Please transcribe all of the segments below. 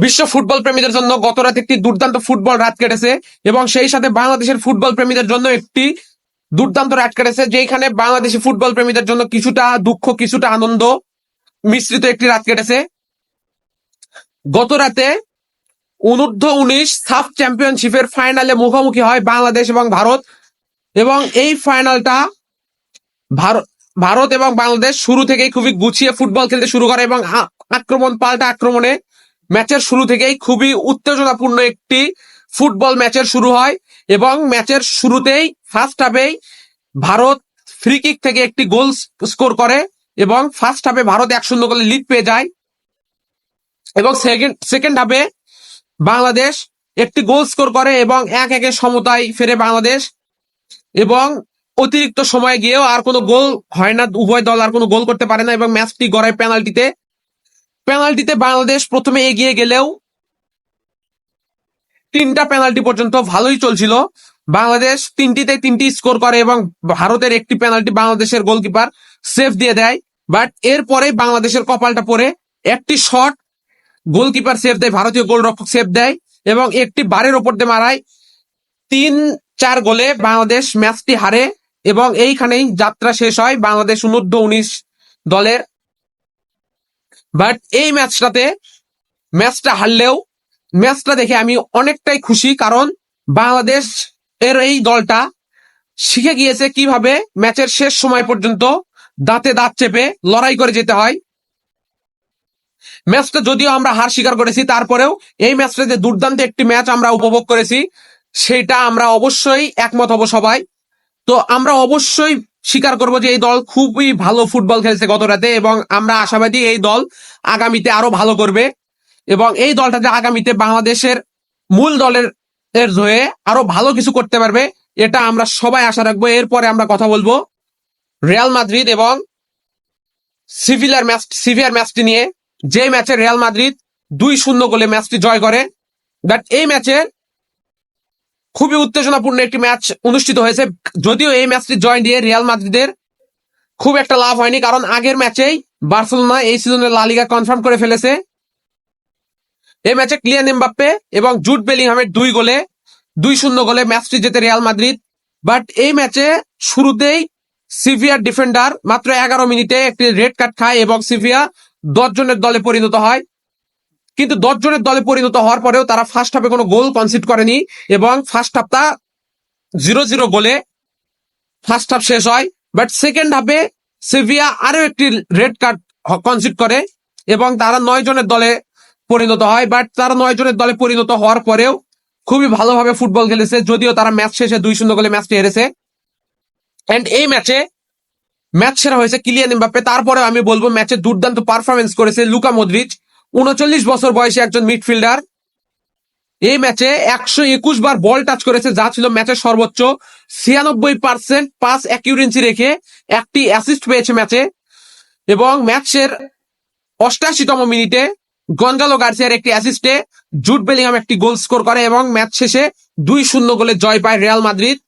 বিশ্ব ফুটবল প্রেমীদের জন্য গত রাত একটি দুর্দান্ত ফুটবল রাত কেটেছে এবং সেই সাথে বাংলাদেশের ফুটবল প্রেমীদের জন্য একটি দুর্দান্ত রাত কেটেছে যেখানে বাংলাদেশি ফুটবল প্রেমীদের জন্য কিছুটা দুঃখ, কিছুটা আনন্দ মিশ্রিত একটি রাত কেটেছে। গত রাতে অনূর্ধ্ব উনিশ সাফ চ্যাম্পিয়নশিপের ফাইনালে মুখোমুখি হয় বাংলাদেশ এবং ভারত এবং এই ফাইনালটা ভারত ভারত এবং বাংলাদেশ শুরু থেকেই খুবই গুছিয়ে ফুটবল খেলতে শুরু করে এবং আক্রমণ পাল্টা আক্রমণে ম্যাচের শুরু থেকেই খুবই উত্তেজনাপূর্ণ একটি ফুটবল ম্যাচের শুরু হয় এবং ম্যাচের শুরুতেই ফার্স্ট হাফেই ভারত ফ্রি কিক থেকে একটি গোল স্কোর করে এবং ফার্স্ট হাফে ভারত এক শূন্য গোলে লিড পেয়ে যায় এবং সেকেন্ড সেকেন্ড হাফে বাংলাদেশ একটি গোল স্কোর করে এবং এক একে সমতায় ফেরে বাংলাদেশ এবং অতিরিক্ত সময়ে গিয়েও আর কোনো গোল হয় না। উভয় দল আর কোনো গোল করতে পারে না এবং ম্যাচটি গড়ায় পেনাল্টিতে পেনাল্টিতে বাংলাদেশ প্রথমে এগিয়ে গেলেও তিনটা পেনাল্টি পর্যন্ত ভালোই চলছিল। বাংলাদেশ তিনটিতে তিনটি স্কোর করে এবং ভারতের একটি পেনাল্টি বাংলাদেশের গোলকিপার সেফ দিয়ে দেয়। বাট এরপরে বাংলাদেশের কপালটা পরে একটি শট গোলকিপার সেফ দেয়, ভারতীয় গোলরক্ষক সেফ দেয় এবং একটি বারের ওপর দিয়ে মারায় তিন চার গোলে বাংলাদেশ ম্যাচটি হারে এবং এইখানেই যাত্রা শেষ হয়। বাংলাদেশ অনূর্ধ্ব উনিশ দলের বাট এই ম্যাচটাতে ম্যাচটা হারলেও ম্যাচটা দেখে আমি অনেকটাই খুশি কারণ বাংলাদেশ এর এই দলটা শিখে গিয়েছে কীভাবে ম্যাচের শেষ সময় পর্যন্ত দাঁতে দাঁত চেপে লড়াই করে যেতে হয়। ম্যাচটা যদিও আমরা হার স্বীকার করেছি, তারপরেও এই ম্যাচটা যে দুর্দান্ত একটি ম্যাচ আমরা উপভোগ করেছি, সেটা আমরা অবশ্যই একমত হব সবাই। তো আমরা অবশ্যই স্বীকার করব যে এই দল খুবই ভালো ফুটবল খেলছে গত রাতে এবং আমরা আশাবাদী এই দল আগামীতে আরও ভালো করবে এবং এই দলটা যে আগামীতে বাংলাদেশের মূল দলের এর হয়ে আরও ভালো কিছু করতে পারবে, এটা আমরা সবাই আশা রাখব। এরপরে আমরা কথা বলব রিয়াল মাদ্রিদ এবং সিভিলার ম্যাচ, সিভিয়ার ম্যাচটি নিয়ে। যে ম্যাচে রিয়াল মাদ্রিদ দুই শূন্য গোলে ম্যাচটি জয় করে বাট এই ম্যাচে খুবই উত্তেজনাপূর্ণ একটি ম্যাচ অনুষ্ঠিত হয়েছে। যদিও এই ম্যাচটি জয় দিয়ে রিয়াল মাদ্রিদের খুব একটা লাভ হয়নি, কারণ আগের ম্যাচেই বার্সেলোনা এই সিজনের লালিগা কনফার্ম করে ফেলেছে। এই ম্যাচে ক্লিয়ান এমবাপ্পে এবং জুট বেলিংহামের দুই গোলে, দুই শূন্য গোলে ম্যাচটি জেতে রিয়াল মাদ্রিদ। বাট এই ম্যাচে শুরুতেই সিভিয়ার ডিফেন্ডার মাত্র এগারো মিনিটে একটি রেড কার্ড খায় এবং সিভিয়া দশ জনের দলে পরিণত হয়। কিন্তু দশ জনের দলে পরিণত হওয়ার পরেও তারা ফার্স্ট হাফে কোনো গোল কনসিড করেনি এবং ফার্স্ট হাফটা জিরো জিরো গোলে ফার্স্ট হাফ শেষ হয়। বাট সেকেন্ড হাফে সিভিয়া আরও একটি রেড কার্ড কনসিড করে এবং তারা নয় জনের দলে পরিণত হয়। বাট তারা নয় জনের দলে পরিণত হওয়ার পরেও খুবই ভালোভাবে ফুটবল খেলেছে, যদিও তারা ম্যাচ শেষে দুই শূন্য গোলে ম্যাচটি হেরেছে। অ্যান্ড এই ম্যাচে ম্যাচ সেরা হয়েছে কিলিয়ান এমবাপ্পে। তারপরে আমি বলব ম্যাচে দুর্দান্ত পারফরমেন্স করেছে লুকা মদ্রিচ উনচল্লিশ বছর বয়সী একজন মিডফিল্ডার। এই ম্যাচে একশো একুশ বার বল টাচ করেছে, যা ছিল ম্যাচের সর্বোচ্চ। ছিয়ানব্বই পার্সেন্ট পাস অ্যাকিউরেন্সি রেখে একটি অ্যাসিস্ট পেয়েছে ম্যাচে। এবং ম্যাচের অষ্টাশিতম মিনিটে গঞ্জালো গার্সিয়ার একটি অ্যাসিস্টে জুট বেলিংহাম একটি গোল স্কোর করে এবং ম্যাচ শেষে দুই শূন্য গোলে জয় পায় রিয়াল মাদ্রিদ।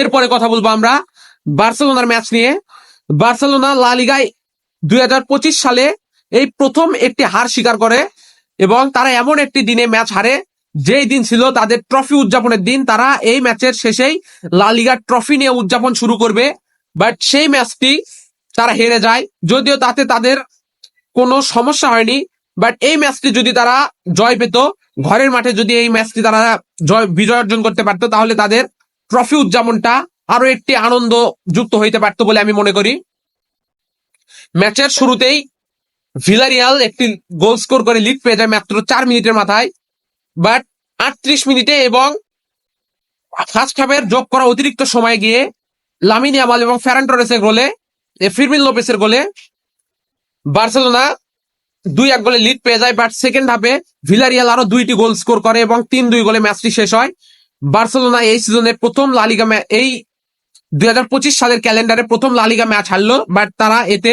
এরপরে কথা বলব আমরা বার্সেলোনার ম্যাচ নিয়ে। বার্সেলোনা লা লিগায় দুই সালে এই প্রথম একটি হার স্বীকার করে এবং তারা এমন একটি দিনে ম্যাচ হারে, যেই দিন ছিল তাদের ট্রফি উদযাপনের দিন, তারা এই ম্যাচের শেষেই লা লিগার ট্রফি নিয়ে উদযাপন শুরু করবে। বাট সেই ম্যাচটি তারা হেরে যায়, যদিও তাতে তাদের কোনো সমস্যা হয়নি। বাট এই ম্যাচটি যদি তারা জয় পেত, ঘরের মাঠে যদি এই ম্যাচটি তারা জয়, বিজয় অর্জন করতে পারতো, তাহলে তাদের ট্রফি উদযাপনটা আরও একটি আনন্দ যুক্ত হইতে পারতো বলে আমি মনে করি। ম্যাচের শুরুতেই ভিলারিয়াল একটি গোল স্কোর করে লিড পেয়ে যায় মাত্র চার মিনিটের মাথায় বাট আটত্রিশ মিনিটে এবং ফার্স্ট হাফের যোগ করা অতিরিক্ত সময় গিয়ে লামিনী আমাল এবং ফ্যারান টরেসের গোলে ফিরমিন লোপেসের গোলে বার্সেলোনা দুই এক গোলে লিড পেয়ে যায় বাট সেকেন্ড হাফে ভিলারিয়াল আরও দুইটি গোল স্কোর করে এবং তিন দুই গোলে ম্যাচটি শেষ হয়। বার্সেলোনা এই সিজনের প্রথম লালিগা এই দুই হাজার পঁচিশ সালের ক্যালেন্ডারে প্রথম লালিগা ম্যাচ হারলো বাট তারা এতে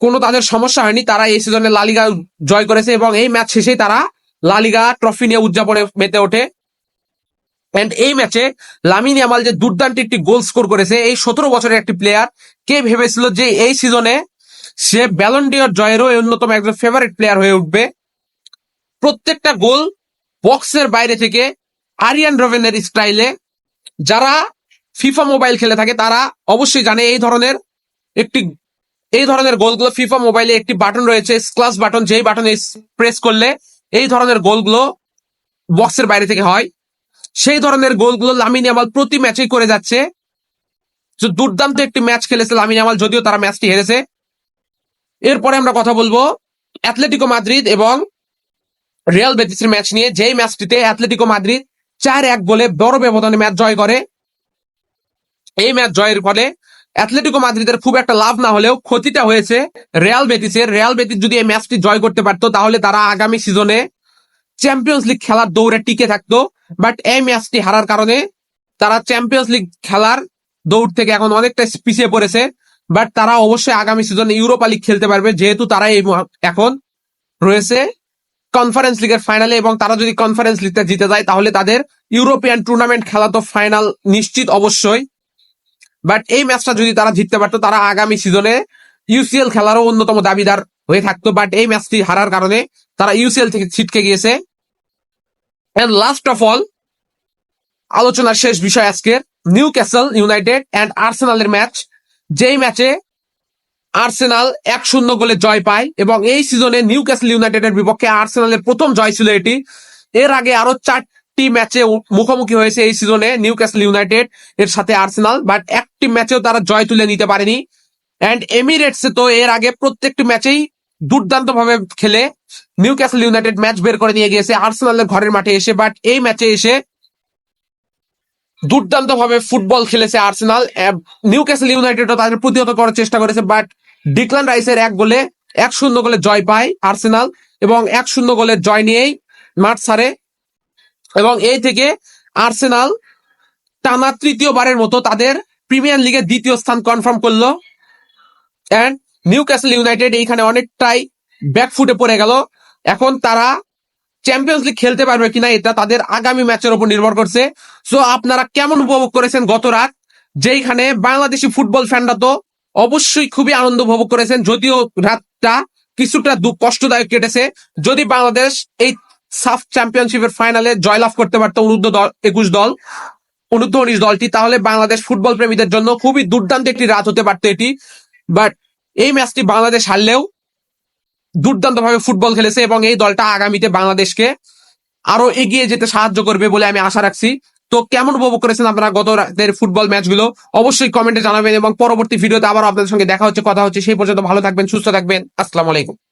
কোনো তাদের সমস্যা হয়নি, তারা এই সিজনে লালিগা জয় করেছে এবং এই ম্যাচ শেষেই তারা লালিগা ট্রফি নিয়ে উদযাপনে মেতে ওঠে। অ্যান্ড এই ম্যাচে লামিনী আমাল যে দুর্দান্ত একটি গোল স্কোর করেছে, এই সতেরো বছরের একটি প্লেয়ার কে ভেবেছিল যে এই সিজনে সে ব্যালন্ডিয়র জয়েরও অন্যতম একজন ফেভারিট প্লেয়ার হয়ে উঠবে? প্রত্যেকটা গোল বক্সের বাইরে থেকে আরিয়ান রভেনের স্টাইলে যারা ফিফা মোবাইল খেলে থাকে, তারা অবশ্যই জানে এই ধরনের একটি এই ধরনের গোলগুলো ফিফা মোবাইলে একটি বাটন রয়েছে ক্লাস বাটন যেই বাটনে প্রেস করলে এই ধরনের গোলগুলো বক্সের বাইরে থেকে হয়। সেই ধরনের গোলগুলো লামিন ইয়ামাল প্রতি ম্যাচেই করে যাচ্ছে। দুর্দান্ত একটি ম্যাচ খেলেছে লামিন ইয়ামাল, যদিও তারা ম্যাচটি হেরেছে। এরপরে আমরা কথা বলব অ্যাথলেটিকো মাদ্রিদ এবং রিয়াল বেটিসের ম্যাচ নিয়ে। যেই ম্যাচটিতে অ্যাথলেটিকো মাদ্রিদ চার এক গোলে বড় ব্যবধানে ম্যাচ জয় করে, এই ম্যাচ জয়ের ফলে অ্যাথলেটিকো মাদ্রিদের খুব একটা লাভ না হলেও ক্ষতিটা হয়েছে রিয়াল বেটিসের। রিয়াল বেটিস যদি এই ম্যাচটি জয় করতে পারতো, তাহলে তারা আগামী সিজনে চ্যাম্পিয়ন্স লিগ খেলার দৌড়ে টিকে থাকতো। বাট এই ম্যাচটি হারার কারণে তারা চ্যাম্পিয়ন্স লিগ খেলার দৌড় থেকে এখন অনেকটা পিছিয়ে পড়েছে। বাট তারা অবশ্যই আগামী সিজনে ইউরোপা লিগ খেলতে পারবে, যেহেতু তারা এই এখন রয়েছে কনফারেন্স লিগের ফাইনালে এবং তারা যদি কনফারেন্স লিগটা জিতে যায়, তাহলে তাদের ইউরোপিয়ান টুর্নামেন্ট খেলা তো ফাইনাল নিশ্চিত অবশ্যই। বাট এই ম্যাচটা যদি তারা জিততে পারতো, তারা আগামী সিজনে ইউসিএল খেলারও অন্যতম দাবিদার হয়ে থাকতো। বাট এই ম্যাচটি হারার কারণে তারা ইউসিএল থেকে ছিটকে গিয়েছে। এন্ড লাস্ট অফ অল আলোচনার শেষ বিষয় আজকের নিউ ক্যাসেল ইউনাইটেড অ্যান্ড আর্সেনালের ম্যাচ যেই ম্যাচে আর্সেনাল এক শূন্য গোলে জয় পায় এবং এই সিজনে নিউ ক্যাসেল ইউনাইটেডের বিপক্ষে আর্সেনালের প্রথম জয় ছিল এটি। এর আগে আরও চারটি ম্যাচে মুখোমুখি হয়েছে এই সিজনে নিউ ক্যাসেল ইউনাইটেড এর সাথে আর্সেনাল, বাট একটি ম্যাচেও তারা জয় তুলে নিতে পারেনি। অ্যান্ড এমিরেটসে তো এর আগে প্রত্যেকটি ম্যাচেই দুর্দান্ত ভাবে খেলে নিউ ক্যাসেল ইউনাইটেড ম্যাচ বের করে নিয়ে গিয়েছে আর্সেনালের ঘরের মাঠে এসে, বাট এই ম্যাচে এসে দুর্দান্ত ভাবে ফুটবল খেলেছে আর্সেনাল। নিউ ক্যাসেল ইউনাইটেডও তাদের প্রতিহত করার চেষ্টা করেছে, বাট ডিক্লান রাইসের এক গোলে, এক শূন্য গোলে জয় পায় আর্সেনাল এবং এক শূন্য গোলের জয় নিয়েই মাঠ ছাড়ে এবং এই থেকে আর্সেনাল টানা তৃতীয়বারের মতো তাদের প্রিমিয়ার লিগের দ্বিতীয় স্থান কনফার্ম করল। অ্যান্ড নিউ ক্যাসেল ইউনাইটেড এইখানে অনেকটাই ব্যাকফুটে পড়ে গেল। এখন তারা চ্যাম্পিয়ন্স লিগ খেলতে পারবে কিনা এটা তাদের আগামী ম্যাচের উপর নির্ভর করছে। সো আপনারা কেমন উপভোগ করেছেন গত রাত? যেইখানে বাংলাদেশি ফুটবল ফ্যানরা তো অবশ্যই খুবই আনন্দ উপভোগ করেছেন, যদিও রাতটা কিছুটা দুঃখ কষ্টদায়ক কেটেছে। যদি বাংলাদেশ এই সাফ চ্যাম্পিয়নশিপের ফাইনালে জয়লাভ করতে পারত অনূর্ধ্ব দল, একুশ দল অনূর্ধ্ব উনিশ দলটি। তাহলে বাংলাদেশ ফুটবল প্রেমীদের জন্য খুবই দুর্দান্ত একটি রাত হতে পারতো এটি। বাট এই ম্যাচটি বাংলাদেশ হারলেও দুর্দান্ত ভাবে ফুটবল খেলেছে এবং এই দলটা আগামীতে বাংলাদেশকে আরও এগিয়ে যেতে সাহায্য করবে বলে আমি আশা রাখছি। তো কেমন উপভোগ করেছেন আপনারা গত রাতের ফুটবল ম্যাচগুলো? অবশ্যই কমেন্টে জানাবেন এবং পরবর্তী ভিডিওতে আবার আপনাদের সঙ্গে দেখা হচ্ছে, কথা হচ্ছে, সেই পর্যন্ত ভালো থাকবেন, সুস্থ থাকবেন। আসসালামু আলাইকুম।